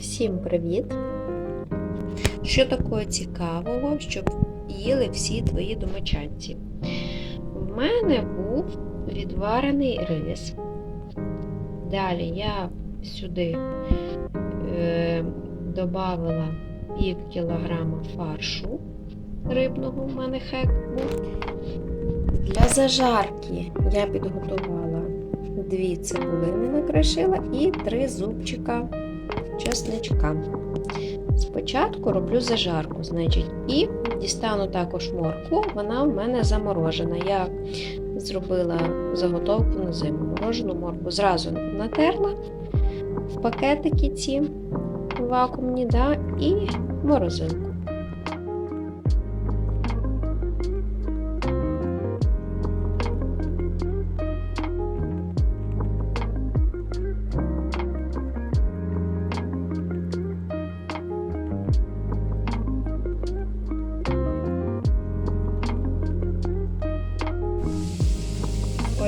Всім привіт! Що такого цікавого, щоб їли всі твої домочадці? В мене був відварений рис. Далі я сюди е, додавала пів кілограма фаршу рибного, в мене хек був. Для зажарки я підготувала дві цибулини накришила і три зубчика чесничка. Спочатку роблю зажарку, значить, і дістану також моркву, вона в мене заморожена. Я зробила заготовку на зиму. Морожену моркву зразу натерла в пакетики ці вакуумні, да, і морозилку.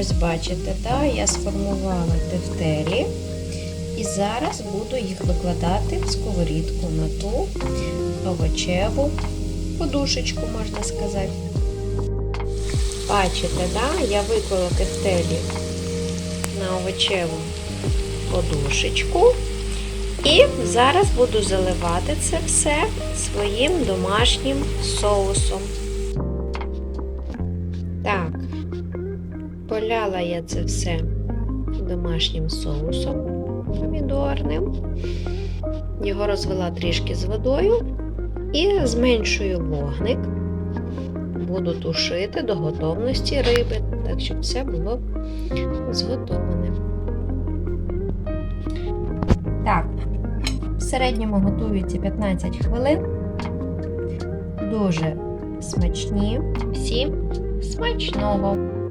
Ось бачите, да, я сформувала тефтелі і зараз буду їх викладати в сковорідку на ту овочеву подушечку, можна сказати. Бачите, да, я виклала тефтелі на овочеву подушечку. І зараз буду заливати це все своїм домашнім соусом. Так, поляла я це все домашнім соусом помідорним. Його розвела трішки з водою і зменшую вогник. Буду тушити до готовності риби, так щоб все було зготовлене. Так, в середньому готується 15 хвилин. Дуже смачні. Всім смачного!